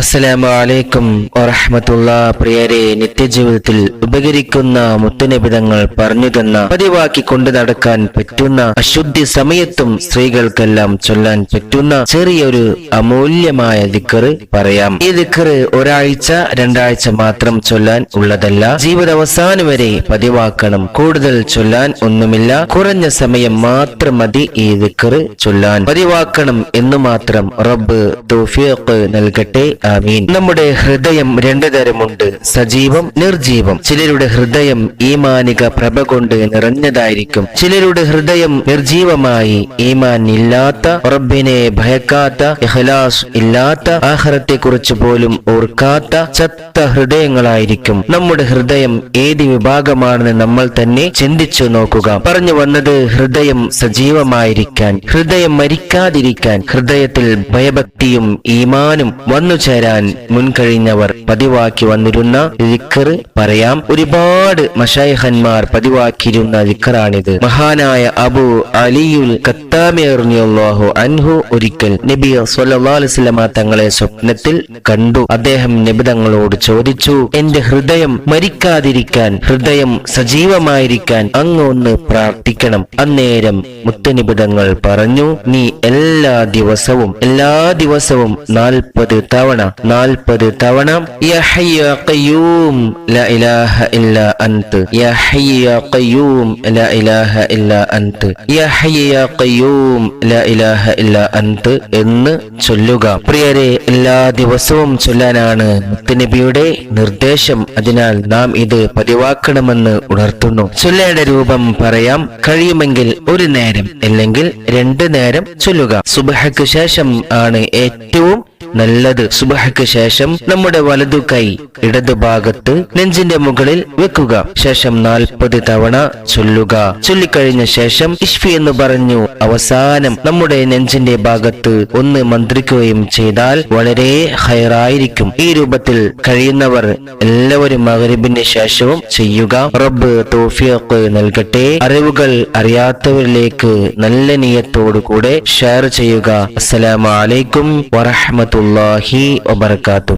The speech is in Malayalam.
അസ്സലാമു അലൈക്കും വറഹമത്തുള്ള. പ്രിയരെ നിത്യജീവിതത്തിൽ ഉപകരിക്കുന്ന മുത്തുനിബിതങ്ങൾ പറഞ്ഞു തന്ന പതിവാക്കി കൊണ്ടു നടക്കാൻ പറ്റുന്ന അശുദ്ധി സമയത്തും സ്ത്രീകൾക്കെല്ലാം ചൊല്ലാൻ പറ്റുന്ന ചെറിയൊരു അമൂല്യമായ ദിക്കറ് പറയാം. ഈ ദിക്കറ് ഒരാഴ്ച രണ്ടാഴ്ച മാത്രം ചൊല്ലാൻ ഉള്ളതല്ല. ജീവിതാവസാനം വരെ പതിവാക്കണം. കൂടുതൽ ചൊല്ലാൻ ഒന്നുമില്ല. കുറഞ്ഞ സമയം മാത്രം മതി ഈ ദിക്കറ് ചൊല്ലാൻ. പതിവാക്കണം എന്ന് മാത്രം റബ്ബ് തൗഫീഖ് നൽകട്ടെ. ആമീൻ. നമ്മുടെ ഹൃദയം രണ്ടു തരമുണ്ട്. സജീവം നിർജീവം. ചിലരുടെ ഹൃദയം ഈമാനിക പ്രഭ കൊണ്ട് നിറഞ്ഞതായിരിക്കും. ചിലരുടെ ഹൃദയം നിർജീവമായി ഈമാൻ ഇല്ലാത്ത റബ്ബിനെ ഭയക്കാത്ത ഇഖ്ലാസ് ഇല്ലാത്ത ആഹ്റത്തെ കുറിച്ച് പോലും ഓർക്കാത്ത ചത്ത ഹൃദയങ്ങളായിരിക്കും. നമ്മുടെ ഹൃദയം ഏത് വിഭാഗമാണെന്ന് നമ്മൾ തന്നെ ചിന്തിച്ചു നോക്കുക. പറഞ്ഞു വന്നത് ഹൃദയം സജീവമായിരിക്കാൻ ഹൃദയം മരിക്കാതിരിക്കാൻ ഹൃദയത്തിൽ ഭയഭക്തിയും ഈമാനും വന്നു ചേരാൻ മുൻകഴിഞ്ഞവർ പതിവാക്കി വന്നിരുന്ന ദിക്കറ് പറയാം. ഒരുപാട് മഷായഹന്മാർ പതിവാക്കിയിരുന്ന ദിക്കറാണിത് മഹാനായ അബു അലിയുൽ കത്താമിയറിയാഹു അൻഹു ഒരിക്കൽ നബി സൊല്ലാസ്ലമ തങ്ങളെ സ്വപ്നത്തിൽ കണ്ടു. അദ്ദേഹം നബി തങ്ങളോട് ചോദിച്ചു എന്റെ ഹൃദയം മരിക്കാതിരിക്കാൻ ഹൃദയം സജീവമായിരിക്കാൻ അങ്ങ് ഒന്ന് പ്രാർത്ഥിക്കണം. അന്നേരം മുത്തനിബിതങ്ങൾ പറഞ്ഞു നീ എല്ലാ ദിവസവും എല്ലാ ദിവസവും നാൽപ്പത് തവണ നാൽപ്പത് തവണ എന്ന് ചൊല്ലുക. പ്രിയരെ എല്ലാ ദിവസവും ചൊല്ലാനാണ് മുത്തനബിയുടെ നിർദ്ദേശം. അതിനാൽ നാം ഇത് പതിവാക്കണമെന്ന് ഉണർത്തുന്നു. ചൊല്ലേണ്ട രൂപം പറയാം. കഴിയുമെങ്കിൽ ഒരു നേരം അല്ലെങ്കിൽ രണ്ട് നേരം ചൊല്ലുക. സുബഹയ്ക്ക് ശേഷം ആണ് ഏറ്റവും നല്ലത് സുബഹയ്ക്ക് ശേഷം നമ്മുടെ വലതു കൈ ഇടതു ഭാഗത്ത് നെഞ്ചിന്റെ മുകളിൽ വെക്കുക. ശേഷം നാൽപ്പത് തവണ ചൊല്ലുക. ചൊല്ലിക്കഴിഞ്ഞ ശേഷം ഇഷ്ഫി എന്ന് പറഞ്ഞു അവസാനം നമ്മുടെ നെഞ്ചിന്റെ ഭാഗത്ത് ഒന്ന് മന്ത്രിക്കുകയും ചെയ്താൽ വളരെ ഹൈറായിരിക്കും. ഈ രൂപത്തിൽ കഴിയുന്നവർ എല്ലാവരും മകരിബിന് ശേഷവും ചെയ്യുക. റബ്ബ് തോഫിയൊക്കെ നൽകട്ടെ. അറിവുകൾ അറിയാത്തവരിലേക്ക് നല്ല നീയത്തോടു കൂടെ ഷെയർ ചെയ്യുക. അസ്സലാമു അലൈക്കും வரமத்துல்லாஹி வபர்காத்து